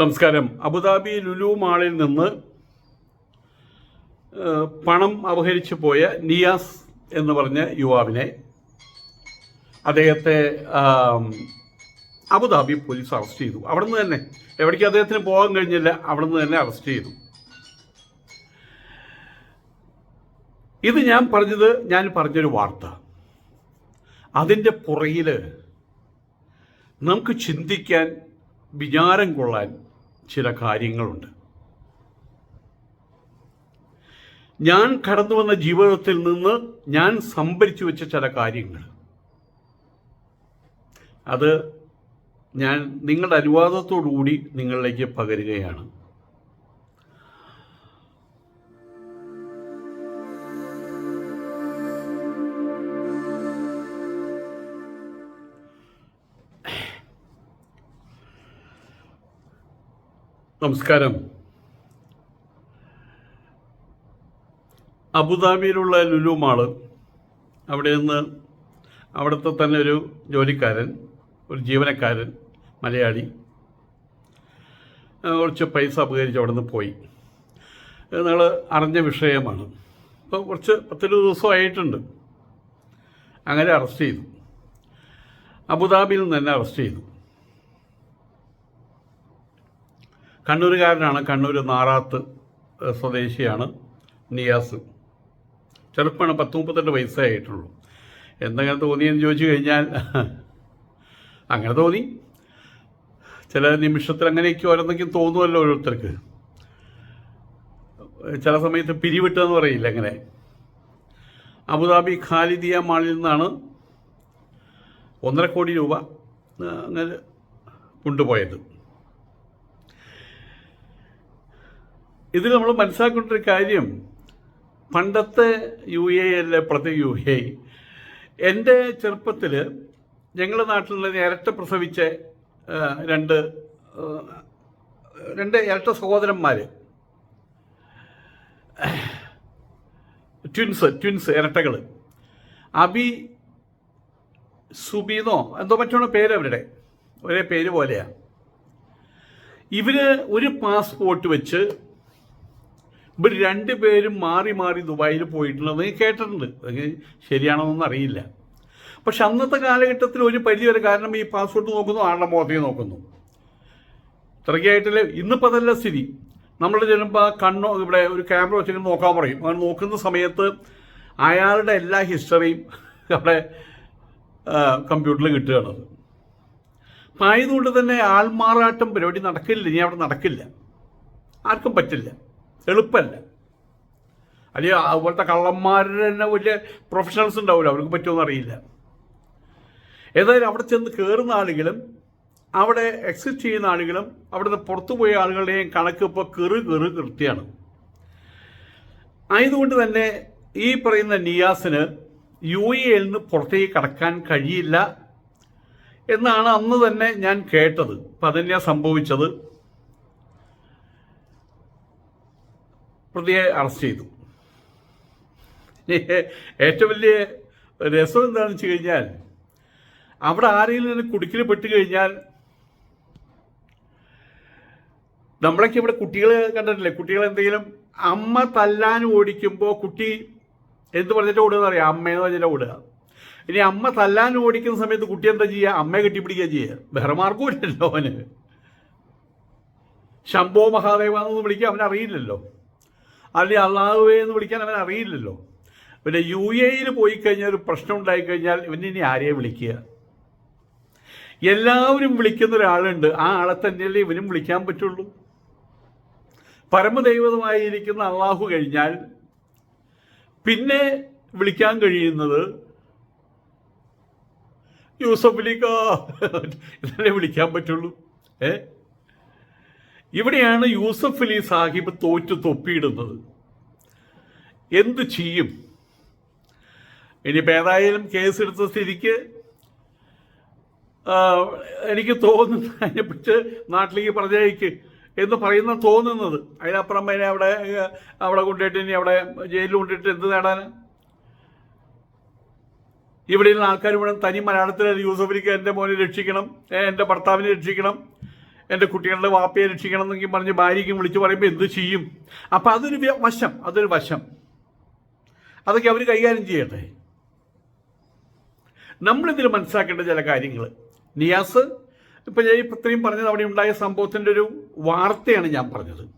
നമസ്കാരം. അബുദാബി ലുലു മാളിൽ നിന്ന് പണം അപഹരിച്ചു പോയ നിയാസ് എന്ന് പറഞ്ഞ യുവാവിനെ അദ്ദേഹത്തെ അബുദാബി പോലീസ് അറസ്റ്റ് ചെയ്തു. അവിടുന്ന് തന്നെ എവിടേക്ക് അദ്ദേഹത്തിന് പോകാൻ കഴിഞ്ഞില്ല അവിടുന്ന് തന്നെ അറസ്റ്റ് ചെയ്തു. ഇത് ഞാൻ പറഞ്ഞത് ഞാൻ പറഞ്ഞൊരു വാർത്ത. അതിന്റെ പുറകിൽ നമുക്ക് ചിന്തിക്കാൻ വിചാരം കൊള്ളാൻ ചില കാര്യങ്ങളുണ്ട്. ഞാൻ കടന്നു വന്ന ജീവിതത്തിൽ നിന്ന് ഞാൻ സംഭരിച്ചു വെച്ച ചില കാര്യങ്ങൾ. അത് ഞാൻ നിങ്ങളുടെ അനുവാദത്തോടു കൂടി നിങ്ങളിലേക്ക് പകരുകയാണ്. നമസ്കാരം. അബുദാബിയിലുള്ള ലുലു മാൾ. അവിടെ നിന്ന് അവിടുത്തെ തന്നെ ഒരു ജോലിക്കാരൻ ഒരു ജീവനക്കാരൻ മലയാളി. കുറച്ച് പൈസ അപകരിച്ച് അവിടെ നിന്ന് പോയി നിങ്ങൾ അറിഞ്ഞ വിഷയമാണ്. അപ്പോൾ കുറച്ച് പത്തിരു ദിവസമായിട്ടുണ്ട്. അങ്ങനെ അറസ്റ്റ് ചെയ്തു. അബുദാബിയിൽ നിന്ന് തന്നെ അറസ്റ്റ് ചെയ്തു. കണ്ണൂരുകാരനാണ് കണ്ണൂർ നാറാത്ത് സ്വദേശിയാണ് നിയാസ്. ചെറുപ്പമാണ് പത്ത് മുപ്പത്തെട്ട് വയസ്സേ ആയിട്ടുള്ളൂ. എന്തെങ്കിലും തോന്നിയെന്ന് ചോദിച്ചു കഴിഞ്ഞാൽ അങ്ങനെ തോന്നി. ചില നിമിഷത്തിൽ അങ്ങനെയൊക്കെ ഓരോന്നെങ്കിലും തോന്നുമല്ലോ ഓരോരുത്തർക്ക്. ചില സമയത്ത് പിരിവിട്ടെന്ന് പറയില്ല അങ്ങനെ. അബുദാബി ഖാലിദിയ മാളിൽ നിന്നാണ് ഒന്നര കോടി രൂപ അങ്ങനെ കൊണ്ടുപോയത്. ഇതിൽ നമ്മൾ മനസ്സിലാക്കേണ്ട ഒരു കാര്യം. പണ്ടത്തെ യു എ അല്ല പ്രതി യു എ. എന്റെ ചെറുപ്പത്തിൽ ഞങ്ങളുടെ നാട്ടിലുള്ള ഇരട്ട പ്രസവിച്ച രണ്ട് രണ്ട് ഇരട്ട സഹോദരന്മാർ ട്വിൻസ് ട്വിൻസ് ഇരട്ടകൾ അബി സുബീന്നോ എന്തോ മറ്റോ പേര് അവരുടെ. ഒരേ പേര് പോലെയാണ് ഇവർ ഒരു പാസ്പോർട്ട് വെച്ച് ഇവർ രണ്ടുപേരും മാറി മാറി ദുബായിൽ പോയിട്ടുണ്ടെന്ന് കേട്ടിട്ടുണ്ട്. ശരിയാണോന്നൊന്നും അറിയില്ല. പക്ഷെ അന്നത്തെ കാലഘട്ടത്തിൽ ഒരു പരിധിവരെ കാരണം ഈ പാസ്പോർട്ട് നോക്കുന്നു ആളുടെ മുഖത്തേക്ക് നോക്കുന്നു. ഇത്രയ്ക്കായിട്ടില്ല? ഇന്നിപ്പോൾ അതല്ല സ്ഥിതി. നമ്മൾ ചെല്ലുമ്പോൾ കണ്ണോ ഇവിടെ ഒരു ക്യാമറ വെച്ചിട്ട് നോക്കാൻ പറയും. അങ്ങനെ നോക്കുന്ന സമയത്ത് അയാളുടെ എല്ലാ ഹിസ്റ്ററിയും അവിടെ കമ്പ്യൂട്ടറിൽ കിട്ടുകയാണ്. അപ്പം ആയതുകൊണ്ട് തന്നെ ആൾമാറാട്ടം പരിപാടി നടക്കില്ല. ഇനി അവിടെ നടക്കില്ല. ആർക്കും പറ്റില്ല. എളുപ്പമല്ല. അല്ലെങ്കിൽ അതുപോലത്തെ കള്ളന്മാരുടെ തന്നെ വലിയ പ്രൊഫഷണൽസ് ഉണ്ടാവില്ല അവർക്ക് പറ്റുമെന്ന് അറിയില്ല. ഏതായാലും അവിടെ ചെന്ന് കയറുന്ന ആളുകളും അവിടെ എക്സിസ്റ്റ് ചെയ്യുന്ന ആളുകളും അവിടുന്ന് പുറത്തു പോയ ആളുകളുടെയും കണക്ക് ഇപ്പോൾ കെറു കെറു കൃത്യമാണ് ആയതുകൊണ്ട് തന്നെ ഈ പറയുന്ന നിയാസിന് യു എയിൽ നിന്ന് പുറത്തേക്ക് കടക്കാൻ കഴിയില്ല എന്നാണ് അന്ന് തന്നെ ഞാൻ കേട്ടത്. അപ്പം അതന്നെയാണ് സംഭവിച്ചത്. പ്രതിയെ അറസ്റ്റ് ചെയ്തു. ഏറ്റവും വലിയ രസം എന്താണെന്ന് വെച്ച് കഴിഞ്ഞാൽ അവിടെ ആരെങ്കിലും കുടുക്കിൽ പെട്ട് കഴിഞ്ഞാൽ നമ്മളൊക്കെ ഇവിടെ കുട്ടികൾ കണ്ടിട്ടില്ലേ? കുട്ടികൾ എന്തെങ്കിലും അമ്മ തല്ലാൻ ഓടിക്കുമ്പോൾ കുട്ടി എന്ത് പറഞ്ഞിട്ട് ഓടുക അറിയാം അമ്മയെന്ന് പറഞ്ഞിട്ട് ഓടുക. ഇനി അമ്മ തല്ലാൻ ഓടിക്കുന്ന സമയത്ത് കുട്ടി എന്താ ചെയ്യുക? അമ്മയെ കെട്ടിപ്പിടിക്കുക ചെയ്യുക. വേറെ മാർഗമില്ലല്ലോ അവന്. ശംഭോ മഹാദേവ എന്നൊന്നും വിളിക്കുക അവൻ അറിയില്ലല്ലോ അല്ലെങ്കിൽ അള്ളാഹുവേ എന്ന് വിളിക്കാൻ അവൻ അറിയില്ലല്ലോ. പിന്നെ യു എയിൽ പോയി കഴിഞ്ഞാൽ ഒരു പ്രശ്നം ഉണ്ടായിക്കഴിഞ്ഞാൽ ഇവനിനി ആരെയെ വിളിക്കുക? എല്ലാവരും വിളിക്കുന്ന ഒരാളുണ്ട്. ആ ആളെ തന്നെയല്ലേ ഇവനും വിളിക്കാൻ പറ്റുള്ളൂ. പരമദൈവതമായിരിക്കുന്ന അള്ളാഹു കഴിഞ്ഞാൽ പിന്നെ വിളിക്കാൻ കഴിയുന്നത് യൂസഫ് അലിക്ക ഇതല്ലേ വിളിക്കാൻ പറ്റുള്ളൂ. ഏ? ഇവിടെയാണ് യൂസഫ് അലി സാഹിബ് തോറ്റു തൊപ്പിയിടുന്നത്. എന്തു ചെയ്യും? ഇനിയിപ്പോൾ ഏതായാലും കേസെടുത്ത സ്ഥിതിക്ക് എനിക്ക് തോന്നുന്നു അതിനെപ്പറ്റി നാട്ടിലേക്ക് പറഞ്ഞയക്ക് എന്ന് പറയുന്ന തോന്നുന്നത്. അതിനപ്പുറം അതിനെ അവിടെ അവിടെ കൊണ്ടിട്ട് ഇനി അവിടെ ജയിലിൽ കൊണ്ടിട്ട് എന്ത് നേടാൻ ഇവിടെയുള്ള ആൾക്കാർ മുഴുവൻ തനി മലയാളത്തിൽ യൂസഫലിക്ക് എന്റെ മോനെ രക്ഷിക്കണം എന്റെ ഭർത്താവിനെ രക്ഷിക്കണം. എന്റെ കുട്ടികളുടെ വാപ്പയെ രക്ഷിക്കണം എന്നൊക്കെ പറഞ്ഞ് ഭാര്യയ്ക്കും വിളിച്ച് പറയുമ്പോൾ എന്ത് ചെയ്യും? അപ്പം അതൊരു വശം അതൊരു വശം. അതൊക്കെ അവർ കൈകാര്യം ചെയ്യട്ടെ? നമ്മളിതിൽ മനസ്സിലാക്കേണ്ട ചില കാര്യങ്ങൾ നിയാസ് ഇപ്പം ഞാൻ ഇത്രയും പറഞ്ഞത് അവിടെ ഉണ്ടായ സംഭവത്തിന്റെ ഒരു വാർത്തയാണ് ഞാൻ പറഞ്ഞത്.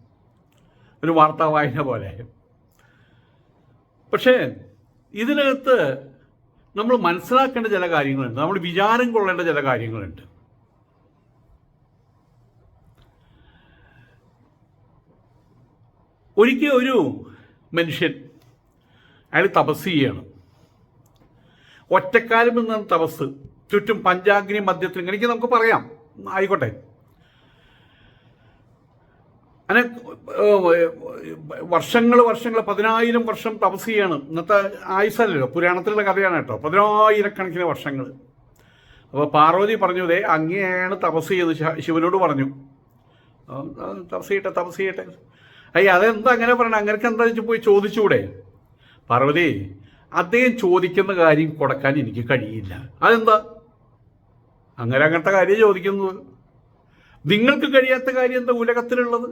ഒരു വാർത്താ വായന പോലെ. പക്ഷേ ഇതിനകത്ത് നമ്മൾ മനസ്സിലാക്കേണ്ട ചില കാര്യങ്ങളുണ്ട്. നമ്മൾ വിചാരം കൊള്ളേണ്ട ചില കാര്യങ്ങളുണ്ട്. ഒരിക്കൽ ഒരു മനുഷ്യൻ അയാൾ തപസ് ചെയ്യണം. ഒറ്റക്കാലം എന്ന തപസ്. ചുറ്റും പഞ്ചാഗ്നി മധ്യത്തിൽ എനിക്ക് നമുക്ക് പറയാം. ആയിക്കോട്ടെ. അങ്ങനെ വർഷങ്ങൾ വർഷങ്ങൾ പതിനായിരം വർഷം തപസ് ചെയ്യാണ്. ഇന്നത്തെ ആയുസല്ലല്ലോ പുരാണത്തിലുള്ള കഥയാണ് കേട്ടോ. പതിനായിരക്കണക്കിന് വർഷങ്ങൾ. അപ്പോൾ പാർവതി പറഞ്ഞു ദേ അങ്ങനെയാണ് തപസ് ചെയ്ത് ശിവനോട് പറഞ്ഞു. തപസ് ചെയ്യട്ടെ തപസ് ചെയ്യട്ടെ. അയ്യ അതെന്താ അങ്ങനെ പറയണേ അങ്ങനെ എന്താ വെച്ച് പോയി ചോദിച്ചുകൂടെ പാർവതി അദ്ദേഹം ചോദിക്കുന്ന കാര്യം കൊടുക്കാൻ എനിക്ക് കഴിയില്ല. അതെന്താ? അങ്ങനെ അങ്ങനത്തെ കാര്യം ചോദിക്കുന്നത് നിങ്ങൾക്ക് കഴിയാത്ത കാര്യം എന്താ ഉലകത്തിലുള്ളത്?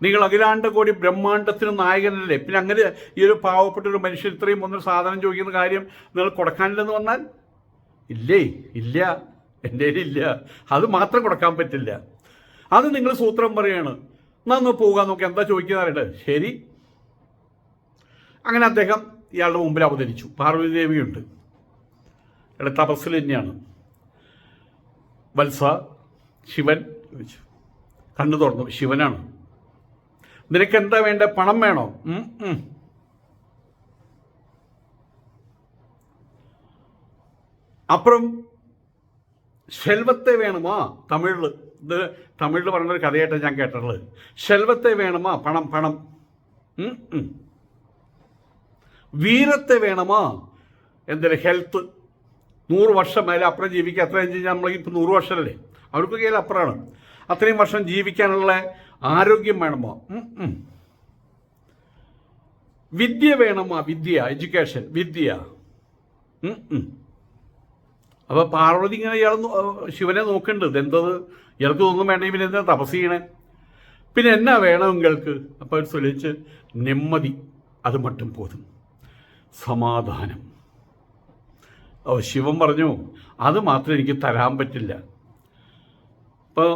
നിങ്ങൾ അഖിലാണ്ട കോടി ബ്രഹ്മാണ്ടത്തിന് നായകനല്ലേ? പിന്നെ അങ്ങനെ ഈ ഒരു പാവപ്പെട്ട ഒരു മനുഷ്യൻ ഇത്രയും ഒന്നൊരു സാധനം ചോദിക്കുന്ന കാര്യം നിങ്ങൾ കൊടുക്കാനില്ലെന്ന് പറഞ്ഞാൽ ഇല്ലേ? ഇല്ല. എന്റെ ഇല്ല. അത് മാത്രം കൊടുക്കാൻ പറ്റില്ല. അത് നിങ്ങൾ സൂത്രം പറയാണ്. എന്നാ ഒന്ന് പോകാൻ നോക്കി എന്താ ചോദിക്കുന്നറിയട്ടെ ശരി. അങ്ങനെ അദ്ദേഹം ഇയാളുടെ മുമ്പിൽ അവതരിച്ചു. പാർവതി ദേവിയുണ്ട് ഇവിടെ തപസ്സിൽ തന്നെയാണ്. വത്സ ശിവൻ ചോദിച്ചു. കണ്ണു തുറന്നു. ശിവനാണ്. നിനക്ക് എന്താ വേണ്ട? പണം വേണോ. അപ്പുറം ശെൽവത്തെ വേണമാ തമിഴിൽ ഇത് തമിഴിൽ പറഞ്ഞൊരു കഥയായിട്ട് ഞാൻ കേട്ടിട്ടുള്ളത്. ശെൽവത്തെ വേണമോ പണം പണം. വീരത്തെ വേണമോ എന്തൊരു ഹെൽത്ത് നൂറ് വർഷം അതിൽ അപ്പുറം ജീവിക്കുക. അത്രയും കഴിഞ്ഞാൽ നമ്മൾ ഇപ്പം നൂറ് വർഷമല്ലേ? അവർക്ക് കയ്യിൽ അപ്പുറമാണ് അത്രയും വർഷം ജീവിക്കാനുള്ള ആരോഗ്യം വേണമോ. വിദ്യ വേണമോ വിദ്യ എഡ്യൂക്കേഷൻ വിദ്യ. ഉം, ഉം. അപ്പൊ പാർവതി ഇങ്ങനെ ഇയാൾ ശിവനെ നോക്കുന്നുണ്ട്. ഇതെന്തത്? ഇയാൾക്ക് ഒന്നും വേണ്ട പിന്നെ എന്താ തപസ് ചെയ്യണേ? പിന്നെ എന്നാ വേണം നിങ്ങൾക്ക് അപ്പോൾ ചൊല്ലിച്ച് നെമ്മതി അത് മട്ടും പോതും. സമാധാനം. ഓ ശിവൻ പറഞ്ഞു അത് മാത്രം എനിക്ക് തരാൻ പറ്റില്ല. അപ്പോൾ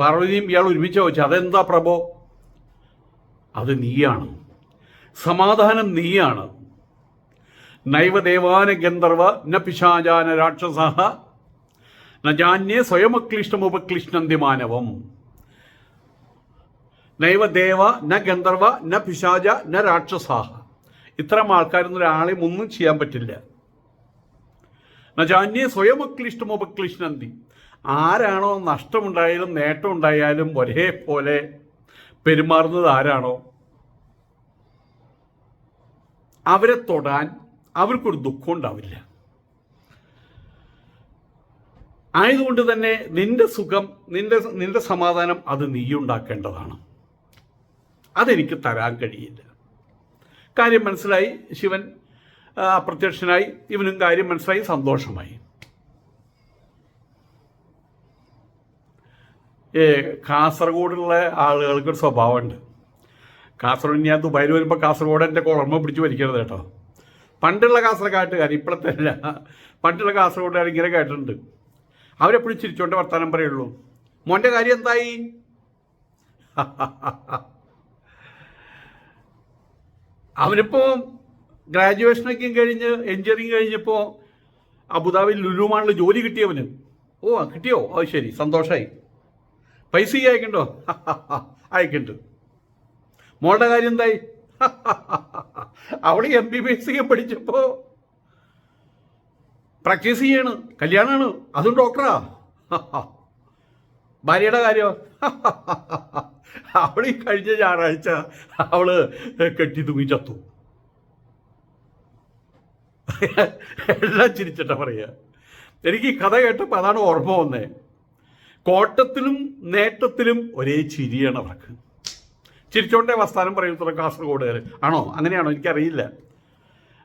പാർവതിയും ഇയാൾ ഒരുമിച്ച് ചോദിച്ചു അതെന്താ പ്രഭോ? അത് നീയാണ്. സമാധാനം നീയാണ്. നൈവദേവാന ഗന്ധർവ ന പിശാചാന രാക്ഷസ. ന ജാന്യേ സ്വയമക്ലിഷ്ടമുപക്ലിഷ്ടന്തി മാനവം. നൈവദേവ ന ഗന്ധർവ ന പിശാച ന രാക്ഷസാഹ ഇത്തരം ആൾക്കാരൊന്നും ഒരാളെയും ഒന്നും ചെയ്യാൻ പറ്റില്ല. നജാന്യേ സ്വയമക്ലിഷ്ടമുപക്ലിഷ്ടന്തി ആരാണോ നഷ്ടമുണ്ടായാലും നേട്ടമുണ്ടായാലും ഒരേപോലെ പെരുമാറുന്നത് ആരാണോ? അവരെ തൊടാൻ അവർക്കൊരു ദുഃഖം ഉണ്ടാവില്ല ആയതുകൊണ്ട് തന്നെ നിന്റെ സുഖം നിന്റെ നിന്റെ സമാധാനം അത് നീ ഉണ്ടാക്കേണ്ടതാണ് അതെനിക്ക് തരാൻ കഴിയില്ല. കാര്യം മനസ്സിലായി ശിവൻ അപ്രത്യക്ഷനായി ഇവനും കാര്യം മനസ്സിലായി സന്തോഷമായി. ഏ കാസർഗോഡുള്ള ആളുകൾക്കൊരു സ്വഭാവമുണ്ട്. കാസർഗോഡ് ഞാൻ ദുബായിൽ വരുമ്പോൾ കാസർഗോഡ് എന്റെ കുളർമ പിടിച്ച് വലിക്കരുത് കേട്ടോ. പണ്ടുള്ള കാസർഗാട്ടുകാർ ഇപ്പോഴത്തെ അല്ല പണ്ടുള്ള കാസർഗോഡുകാർ ഇങ്ങനെ കേട്ടിട്ടുണ്ട്. അവരെപ്പോഴും ചിരിച്ചോണ്ട് വർത്താനം പറയുള്ളൂ. മോന്റെ കാര്യം എന്തായി? അവനിപ്പോൾ ഗ്രാജുവേഷനൊക്കെ കഴിഞ്ഞ് എഞ്ചിനീയറിങ് കഴിഞ്ഞപ്പോൾ അബുദാബി ലുലുമാളിൽ ജോലി കിട്ടിയവന് ഓ കിട്ടിയോ? ഓ ശരി സന്തോഷമായി പൈസ ഈ അയക്കണ്ടോ? അയക്കുന്നുണ്ട് മോളുടെ കാര്യം എന്തായി? അവിടെ M B B S C പഠിച്ചപ്പോൾ പ്രാക്ടീസ് ചെയ്യാണ് കല്യാണമാണ് അതും ഡോക്ടറാ ഭാര്യയുടെ കാര്യമോ അവൾ ഈ കഴിഞ്ഞ ഞായറാഴ്ച അവൾ കെട്ടി തൂങ്ങി ചത്തു. എല്ലാം ചിരിച്ചിട്ടാ പറയുക. എനിക്ക് ഈ കഥ കേട്ടപ്പോൾ അതാണ് ഓർമ്മ വന്നേ. കോട്ടത്തിലും നേട്ടത്തിലും ഒരേ ചിരിയാണ് അവർക്ക്. ചിരിച്ചോണ്ടേ വസ്ഥാനം പറയുന്നത് കാസർഗോഡുകാർ. ആണോ? അങ്ങനെയാണോ? എനിക്കറിയില്ല.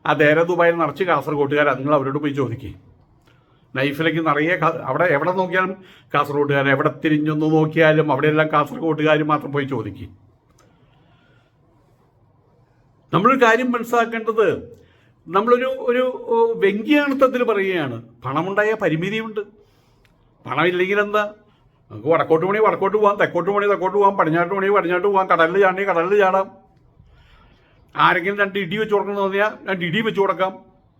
ആ ദേര ദുബായിൽ നിറച്ച് കാസർഗോട്ടുകാരാ നിങ്ങൾ അവരോട് പോയി ചോദിക്കേ. നൈഫിലേക്ക് നിറയെ അവിടെ എവിടെ നോക്കിയാലും കാസർഗോട്ടുകാരൻ എവിടെ തിരിഞ്ഞൊന്ന് നോക്കിയാലും അവിടെയെല്ലാം കാസർഗോട്ടുകാർ മാത്രം പോയി ചോദിക്കും. നമ്മളൊരു കാര്യം മനസ്സിലാക്കേണ്ടത് നമ്മളൊരു ഒരു വ്യങ്കിയാണത്തത്തിൽ പറയുകയാണ്. പണമുണ്ടായ പരിമിതിയുണ്ട്. പണമില്ലെങ്കിൽ എന്താ? നമുക്ക് വടക്കോട്ട് മണി വടക്കോട്ട് പോകാം തെക്കോട്ട് മണി തെക്കോട്ട് പോകാം പടിഞ്ഞാട്ട് മണി പടിഞ്ഞാട്ട് പോകാം കടലിൽ ചാടണി കടലിൽ ചാടാം. ആരെങ്കിലും രണ്ട് ഇടി വെച്ച് കൊടുക്കണം എന്ന് പറഞ്ഞാൽ രണ്ട് ഇടി വെച്ച് കൊടുക്കാം.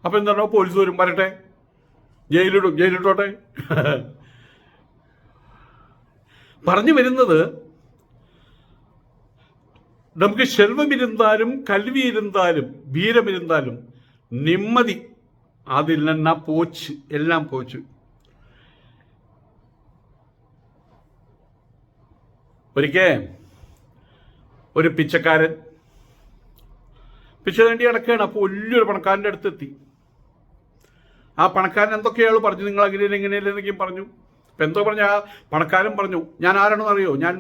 അപ്പോൾ എന്താണോ പോലീസ് വരും വരട്ടെ. ജയിലിടും ജയിലിട്ടോട്ടെ. പറഞ്ഞു വരുന്നത് നമുക്ക് ശെൽവമിരുന്നാലും കൽവിയിരുന്നാലും വീരമിരുന്നാലും നിമ്മതി. അതിൽ നിന്ന പോച്ച് എല്ലാം പോച്ചു. ഒരിക്കൽ ഒരു പിച്ചക്കാരൻ പിച്ച വേണ്ടി നടക്കുകയാണ്. അപ്പോൾ വലിയൊരു പണക്കാരന്റെ അടുത്ത് എത്തി. ആ പണക്കാരൻ എന്തൊക്കെയാണ് പറഞ്ഞു? നിങ്ങൾ അങ്ങനെയല്ല ഇങ്ങനെയല്ല പറഞ്ഞു. അപ്പം എന്തോ പറഞ്ഞു ആ പണക്കാരൻ പറഞ്ഞു ഞാൻ ആരാണെന്ന് അറിയോ ഞാൻ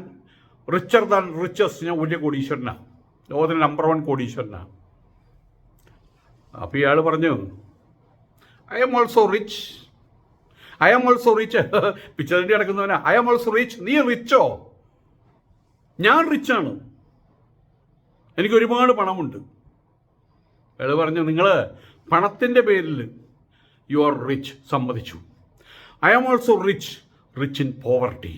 റിച്ചർ ദാൻ റിച്ചസ്. ഞാൻ വലിയ കോടീശ്വരനാണ് ലോകത്തിലെ നമ്പർ വൺ കോടീശ്വരനാണ് അപ്പോൾ ഇയാൾ പറഞ്ഞു I'm also rich I'm also rich പിച്ചറിന്റെ കിടക്കുന്നവനാ ഐ എം ഓൾസോ റിച്ച് നീ റിച്ചോ ഞാൻ റിച്ചാണ് എനിക്ക് ഒരുപാട് പണമുണ്ട്. അയാൾ പറഞ്ഞു നിങ്ങൾ പണത്തിന്റെ പേരിൽ യു ആർ റിച്ച് സമ്മതിച്ചു. I am also rich rich in poverty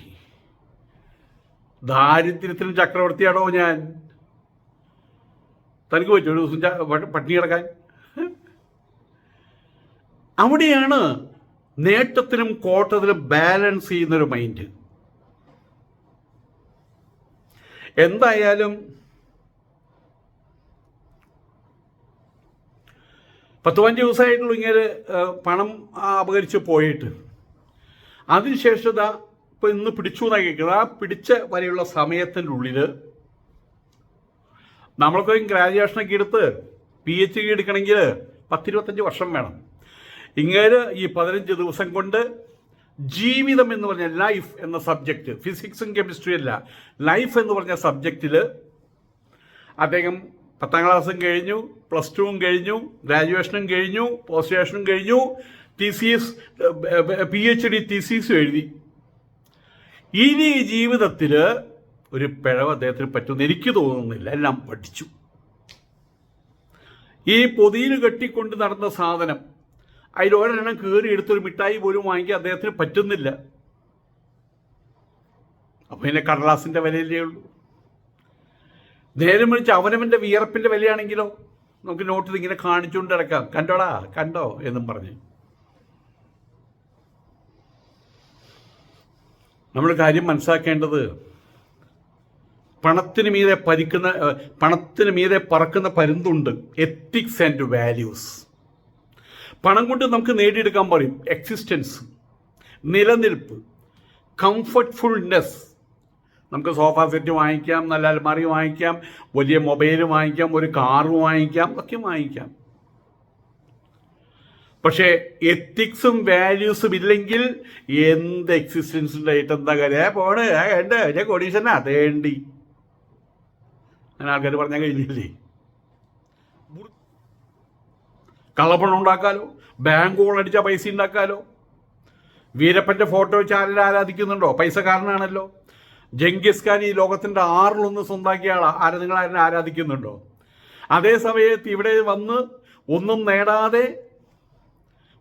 ദാരിദ്ര്യത്തിന് ചക്രവർത്തിയാണോ ഞാൻ? തനിക്ക് പറ്റും ഒരു ദിവസം പട്ടിണി കിടക്കാൻ? അവിടെയാണ് നേട്ടത്തിനും കോട്ടത്തിലും ബാലൻസ് ചെയ്യുന്നൊരു മൈൻഡ് എന്തായാലും പത്ത് പതിനഞ്ച് ദിവസമായിട്ടുള്ളൂ ഇങ്ങനെ പണം അപകരിച്ച് പോയിട്ട്. അതിനുശേഷം ഇതാ ഇപ്പം ഇന്ന് പിടിച്ചു എന്നാണ് കേൾക്കുന്നത്. ആ പിടിച്ച വരെയുള്ള സമയത്തിന്റെ ഉള്ളിൽ നമ്മൾക്ക് ഗ്രാജുവേഷനൊക്കെ എടുത്ത് പി എച്ച് ഡി എടുക്കണമെങ്കിൽ പത്തിരുപത്തഞ്ച് വർഷം വേണം. ഇങ്ങനെ ഈ പതിനഞ്ച് ദിവസം കൊണ്ട് ജീവിതം എന്ന് പറഞ്ഞ ലൈഫ് എന്ന സബ്ജക്റ്റ് ഫിസിക്സും കെമിസ്ട്രിയും അല്ല. ലൈഫ് എന്ന് പറഞ്ഞ സബ്ജക്റ്റിൽ അദ്ദേഹം പത്താം ക്ലാസ്സും കഴിഞ്ഞു പ്ലസ് ടുവും കഴിഞ്ഞു ഗ്രാജുവേഷനും കഴിഞ്ഞു പോസ്റ്റ് ഗ്രാജുവേഷനും കഴിഞ്ഞു T C S P H D T C S എഴുതി. ഇനി ജീവിതത്തിൽ ഒരു പിഴവ് അദ്ദേഹത്തിന് പറ്റുമെന്ന് എനിക്ക് തോന്നുന്നില്ല. എല്ലാം പഠിച്ചു. ഈ പൊതിയിൽ കെട്ടിക്കൊണ്ട് നടന്ന സാധനം അതിൽ ഒരെണ്ണം കയറി എടുത്തൊരു മിഠായി പോലും വാങ്ങിക്കാൻ അദ്ദേഹത്തിന് പറ്റുന്നില്ല. അപ്പം പിന്നെ കടലാസിന്റെ വിലയിലേ ഉള്ളൂ. നേരം വിളിച്ച് അവനവന്റെ വിയർപ്പിന്റെ വിലയാണെങ്കിലോ നമുക്ക് നോട്ടിൽ ഇങ്ങനെ കാണിച്ചുകൊണ്ട് കിടക്കാം കണ്ടോടാ കണ്ടോ എന്നും പറഞ്ഞ്. നമ്മൾ കാര്യം മനസ്സിലാക്കേണ്ടത് പണത്തിന് മീതെ പരിക്കുന്ന പണത്തിന് മീതെ പറക്കുന്ന പരുന്തുണ്ട്. എത്തിക്സ് ആൻഡ് വാല്യൂസ് പണം കൊണ്ട് നമുക്ക് നേടിയെടുക്കാൻ പറയും എക്സിസ്റ്റൻസ് നിലനിൽപ്പ് കംഫർട്ട്ഫുൾനെസ് നമുക്ക് സോഫ സെറ്റ് വാങ്ങിക്കാം നല്ല അലമാറി വാങ്ങിക്കാം വലിയ മൊബൈൽ വാങ്ങിക്കാം ഒരു കാറ് വാങ്ങിക്കാം ഒക്കെ വാങ്ങിക്കാം. പക്ഷേ എത്തിക്സും വാല്യൂസും ഇല്ലെങ്കിൽ എന്ത് എക്സിസ്റ്റൻസ് ഉണ്ടായിട്ട് എന്താ കാര്യം? പോണേ ഏ ഉണ്ട് ഞാൻ അങ്ങനെ ആൾക്കാർ പറഞ്ഞാൽ കഴിഞ്ഞില്ലേ കള്ളപ്പണം ഉണ്ടാക്കാലോ? ബാങ്ക് അടിച്ചാൽ പൈസ ഉണ്ടാക്കാലോ വീരപ്പന്റെ ഫോട്ടോ ആരെങ്കിലും ആരാധിക്കുന്നുണ്ടോ? പൈസക്കാരനാണല്ലോ. ജംഗിസ് ഖാൻ ഈ ലോകത്തിന്റെ ആറിലൊന്ന് സ്വന്താക്കിയ ആളാ. ആരെ നിങ്ങൾ ആരെ ആരാധിക്കുന്നുണ്ടോ? അതേ സമയത്ത് ഇവിടെ വന്ന് ഒന്നും നേടാതെ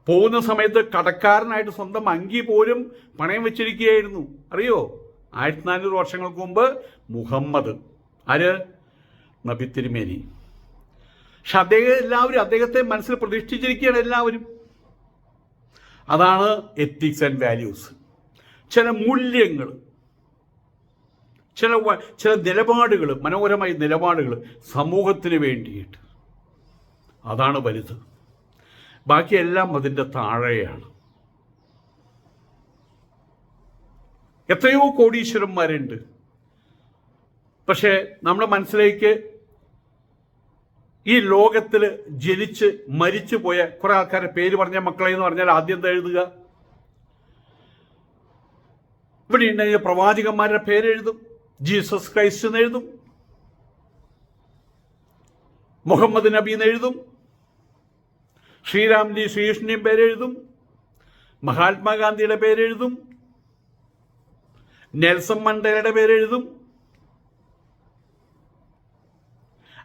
പോകുന്ന സമയത്ത് കടക്കാരനായിട്ട് സ്വന്തം അങ്കി പോലും പണയം വെച്ചിരിക്കുകയായിരുന്നു. അറിയോ? ആയിരത്തി നാനൂറ് വർഷങ്ങൾക്ക് മുമ്പ് മുഹമ്മദ്. ആര്? നബി തിരുമേനി. പക്ഷെ അദ്ദേഹം എല്ലാവരും അദ്ദേഹത്തെ മനസ്സിൽ പ്രതിഷ്ഠിച്ചിരിക്കുകയാണ് എല്ലാവരും. അതാണ് എത്തിക്സ് ആൻഡ് വാല്യൂസ് ചില മൂല്യങ്ങൾ ചില ചില നിലപാടുകൾ മനോഹരമായ നിലപാടുകൾ സമൂഹത്തിന് വേണ്ടിയിട്ട്. അതാണ് വലുത്. ബാക്കിയെല്ലാം അതിന്റെ താഴെയാണ്. എത്രയോ കോടീശ്വരന്മാരുണ്ട്. പക്ഷേ നമ്മുടെ മനസ്സിലേക്ക് ഈ ലോകത്തിൽ ജനിച്ച് മരിച്ചു പോയ കുറെ ആൾക്കാരെ പേര് പറഞ്ഞ മക്കളെ എന്ന് പറഞ്ഞാൽ ആദ്യം എന്താ എഴുതുക? ഇവിടെ ഉണ്ടെങ്കിൽ പ്രവാചകന്മാരുടെ പേരെഴുതും ജീസസ് ക്രൈസ്റ്റ് എന്ന് എഴുതും. മുഹമ്മദ് നബി എന്ന് എഴുതും. ശ്രീരാമിന്റെയും ശ്രീകൃഷ്ണന്റെയും പേരെഴുതും മഹാത്മാഗാന്ധിയുടെ പേരെഴുതും നെൽസൺ മണ്ടേലയുടെ പേരെഴുതും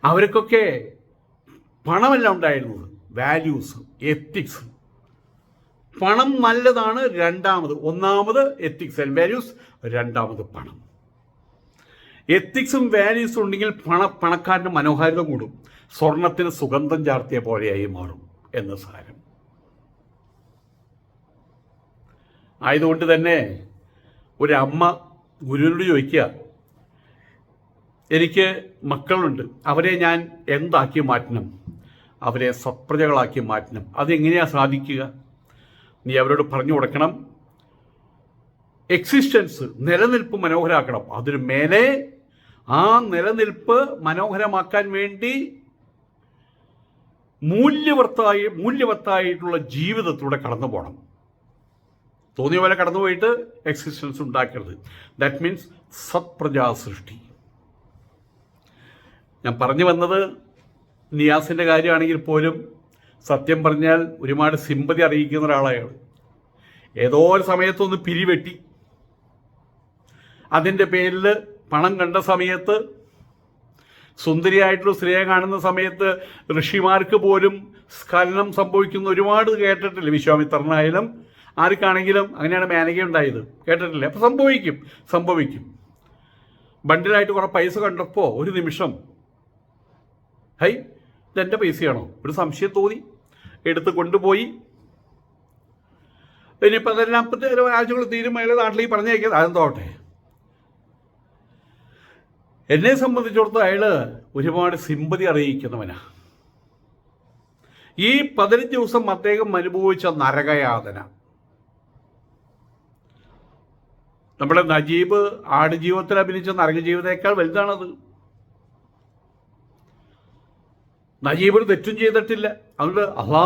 അവർക്കൊക്കെ പണമല്ല ഉണ്ടായിരുന്നത്. വാല്യൂസ് എത്തിക്സ് പണം നല്ലതാണ് രണ്ടാമത്. ഒന്നാമത് എത്തിക്സ് ആൻഡ് വാല്യൂസ് രണ്ടാമത് പണം. എത്തിക്സും വാല്യൂസും ഉണ്ടെങ്കിൽ പണ പണക്കാരന്റെ മനോഹാരിത കൂടും. സ്വർണത്തിന് സുഗന്ധം ചാർത്തിയ പോലെയായി മാറും എന്ന് സാരം. ആയതുകൊണ്ട് തന്നെ ഒരമ്മ ഗുരുവിനോട് ചോദിക്കുക എനിക്ക് മക്കളുണ്ട്. അവരെ ഞാൻ എന്താക്കി മാറ്റണം? അവരെ സത്പ്രജകളാക്കി മാറ്റണം. അതെങ്ങനെയാണ് സാധിക്കുക? നീ അവരോട് പറഞ്ഞു കൊടുക്കണം. എക്സിസ്റ്റൻസ് നിലനിൽപ്പ് മനോഹരാക്കണം. അതിന് മേലെ ആ നിലനിൽപ്പ് മനോഹരമാക്കാൻ വേണ്ടി മൂല്യവത്തായി മൂല്യവത്തായിട്ടുള്ള ജീവിതത്തിലൂടെ കടന്നു പോകണം തോന്നിയ പോലെ കടന്നു പോയിട്ട് എക്സിസ്റ്റൻസ് ഉണ്ടാക്കരുത്. ദാറ്റ് മീൻസ് സത്പ്രജാ സൃഷ്ടി ഞാൻ പറഞ്ഞു വന്നത് നിയാസിന്റെ കാര്യമാണെങ്കിൽ പോലും സത്യം പറഞ്ഞാൽ ഒരുപാട് സിമ്പതി അറിയിക്കുന്ന ഒരാളാണ് ഏതോ ഒരു സമയത്തൊന്ന് പിരിവെട്ടി. അതിന്റെ പേരിൽ പണം കണ്ട സമയത്ത് സുന്ദരിയായിട്ടുള്ള സ്ത്രീയെ കാണുന്ന സമയത്ത് ഋഷിമാർക്ക് പോലും സ്ഖലനം സംഭവിക്കുന്ന ഒരുപാട് കേട്ടിട്ടില്ല? വിശ്വാമിത്രനായാലും ആർക്കാണെങ്കിലും അങ്ങനെയാണ് മാനക ഉണ്ടായത്. കേട്ടിട്ടില്ല? അപ്പം സംഭവിക്കും സംഭവിക്കും. ബണ്ടിലായിട്ട് കുറേ പൈസ കണ്ടപ്പോൾ ഒരു നിമിഷം ഹൈ ഇതെന്റെ പൈസയാണോ? ഒരു സംശയം തോന്നി. എടുത്ത് കൊണ്ടുപോയി. ഇനിയിപ്പോൾ അതെല്ലാം ആഴ്ചകൾ തീരുമാനം നാട്ടിലേക്ക് പറഞ്ഞേക്കാം അതെന്തോട്ടെ എന്നെ സംബന്ധിച്ചിടത്തോളം അയാൾ ഒരുപാട് സിമ്പതി അറിയിക്കുന്നവനാ. ഈ പതിനഞ്ച് ദിവസം അദ്ദേഹം അനുഭവിച്ച നരകയാതന. നമ്മുടെ നജീബ് ആടുജീവിതത്തിൽ അഭിനയിച്ച നരകജീവിതേക്കാൾ വലുതാണത്. നജീബ് ഒരു തെറ്റും ചെയ്തിട്ടില്ല. അതുകൊണ്ട് അള്ളാ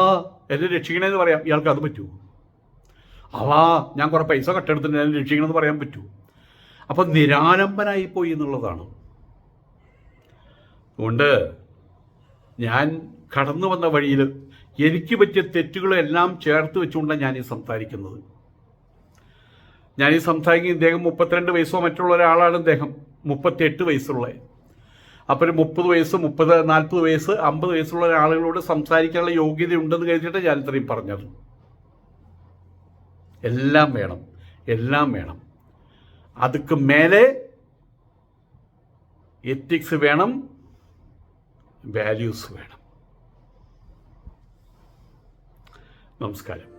എന്നെ രക്ഷിക്കണമെന്ന് പറയാം. ഇയാൾക്ക് അത് പറ്റുമോ അള്ളാ ഞാൻ കുറേ പൈസ കട്ടെടുത്തിട്ട് എന്നെ രക്ഷിക്കണമെന്ന് പറയാൻ പറ്റുമോ അപ്പം നിരാലംബനായി പോയി എന്നുള്ളതാണ്. അതുകൊണ്ട് ഞാൻ കടന്നു വന്ന വഴിയിൽ എനിക്ക് പറ്റിയ തെറ്റുകളെല്ലാം ചേർത്ത് വെച്ചുകൊണ്ടാണ് ഞാൻ ഈ സംസാരിക്കുന്നത്. ഞാൻ ഈ സംസാരിക്കുന്ന ഇദ്ദേഹം മുപ്പത്തിരണ്ട് വയസ്സോ മറ്റുള്ള ഒരാളാണ് ഇദ്ദേഹം. മുപ്പത്തിയെട്ട് വയസ്സുള്ള അപ്പോൾ ഒരു മുപ്പത് വയസ്സ് മുപ്പത് നാൽപ്പത് വയസ്സ് അമ്പത് വയസ്സുള്ള ആളുകളോട് സംസാരിക്കാനുള്ള യോഗ്യത ഉണ്ടെന്ന് കരുതിയിട്ട് ഞാൻ ഇത്രയും പറഞ്ഞത്. എല്ലാം വേണം എല്ലാം വേണം. അതുക്ക് മേലെ എത്തിക്സ് വേണം വാല്യൂസ് വേണം. നമസ്കാരം.